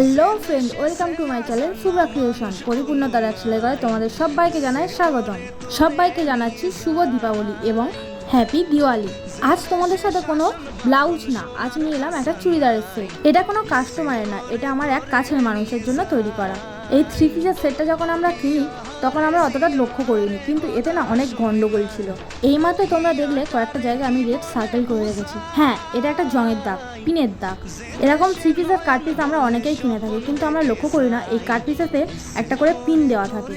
Hello friend welcome to my channel Shubhra creation পরিপূর্ণতার এক করে তোমাদের সবাইকে জানাই স্বাগতম। সবাইকে জানাচ্ছি শুভ দীপাবলি এবং হ্যাপি দিওয়ালি। আজ তোমাদের সাথে কোনো ব্লাউজ না, আজ নিয়ে এলাম একটা চুড়িদারের সেট। এটা কোনো কাস্টমারের না, এটা আমার এক কাছের মানুষের জন্য তৈরি করা। এই থ্রি পিসের সেটটা যখন আমরা কিনি তখন আমরা অতটা লক্ষ্য করিনি, কিন্তু এতে না অনেক গন্ডগোল ছিল। এইমাত্র তোমরা দেখলে কয়েকটা জায়গায় আমি রেড সার্কেল করে রেখেছি। হ্যাঁ এটা একটা জঙের দাগ, পিনের দাগ। এরকম থ্রি পিসের কাট পিস আমরা অনেকেই কিনে থাকি, কিন্তু আমরা লক্ষ্য করি না, এই কাট পিসেতে একটা করে পিন দেওয়া থাকে।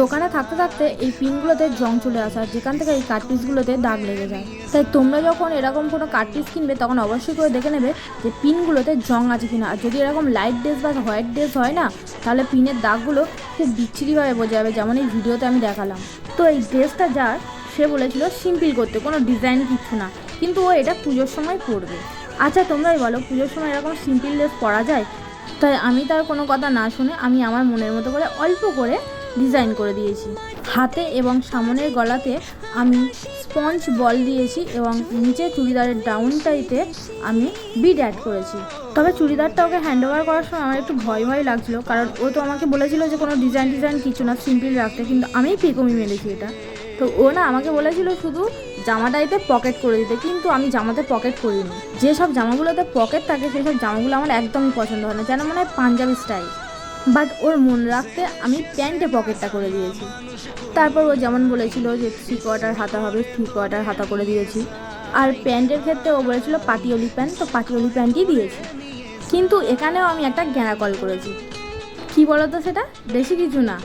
দোকানে থাকতে থাকতে এই পিনগুলোতে জং চলে আসে আর যেখান থেকে এই কাট পিসগুলোতে দাগ লেগে যায়। তাই তোমরা যখন এরকম কোনো কাট পিস কিনবে, তখন অবশ্যই করে দেখে নেবে যে পিনগুলোতে জং আছে কিনা। আর যদি এরকম লাইট ড্রেস বা হোয়াইট ড্রেস হয় না, তাহলে পিনের দাগগুলো খুব বিচ্ছিরিভাবে বোঝা যাবে যেমন এই ভিডিওতে আমি দেখালাম। তো এই ড্রেসটা যার, সে বলেছিল সিম্পল করতে, কোনো ডিজাইন কিছু না। কিন্তু ও এটা পুজোর সময় পরবে। আচ্ছা তোমরাই বলো, পুজোর সময় এরকম সিম্পল ড্রেস পরা যায়? তাই আমি তার কোনো কথা না শুনে আমি আমার মনের মতো করে অল্প করে ডিজাইন করে দিয়েছি। হাতে এবং সামনের গলাতে আমি স্পঞ্জ বল দিয়েছি এবং নিচে চুড়িদারের ডাউনটাইতে আমি বিড অ্যাড করেছি। তবে চুড়িদারটা ওকে হ্যান্ড ওভার করার সময় আমার একটু ভয় ভয় লাগছিল, কারণ ও তো আমাকে বলেছিল যে কোনো ডিজাইন ডিজাইন কিছু না সিম্পল রাখতে, কিন্তু আমি পিকমি মেরেছি এটা। তো ও না আমাকে বলেছিল শুধু জামাটাইতে পকেট করে দিতে, কিন্তু আমি জামাতে পকেট করিনি। যেসব জামাগুলোতে পকেট থাকে, সেসব জামাগুলো আমার একদমই পছন্দ হয় না, যেন মনে হয় পাঞ্জাবি স্টাইল বাট ওর মন রাখতে আমি প্যান্টে পকেটটা করে দিয়েছি। তারপর ও যেমন বলেছিল যে, থ্রি কোয়ার্টার হাতা হবে, থ্রি কোয়ার্টার হাতা করে দিয়েছি। আর প্যান্টের ক্ষেত্রে ও বলেছিল পাটিওলি প্যান্ট, তো পাটিওলি প্যান্টই দিয়েছি। কিন্তু এখানেও আমি একটা গ্যাঁড়া কল করেছি। কি বলতো সেটা? বেশি কিছু না।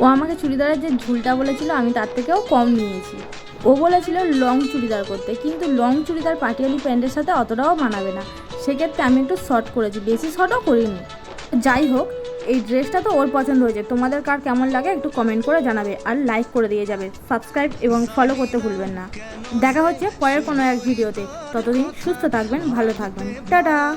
ও আমাকে চুড়িদারের যে ঝুলটা বলেছিল, আমি তার থেকেও কম নিয়েছি। ও বলেছিল, লং চুড়িদার করতে। কিন্তু লং চুড়িদার পাটিয়ালি প্যান্টের সাথে অতটাও মানাবে না। সেক্ষেত্রে আমি একটু শর্ট করেছি। বেশি শর্টও করিনি। যাই হোক, এই ড্রেসটা তো ওর পছন্দ হয়েছে। তোমাদের কার কেমন লাগে একটু কমেন্ট করে জানাবে আর লাইক করে দিয়ে যাবে। সাবস্ক্রাইব এবং ফলো করতে ভুলবেন না। দেখা হচ্ছে পরের কোনো এক ভিডিওতে। ততদিন সুস্থ থাকবেন, ভালো থাকবেন। টাটা!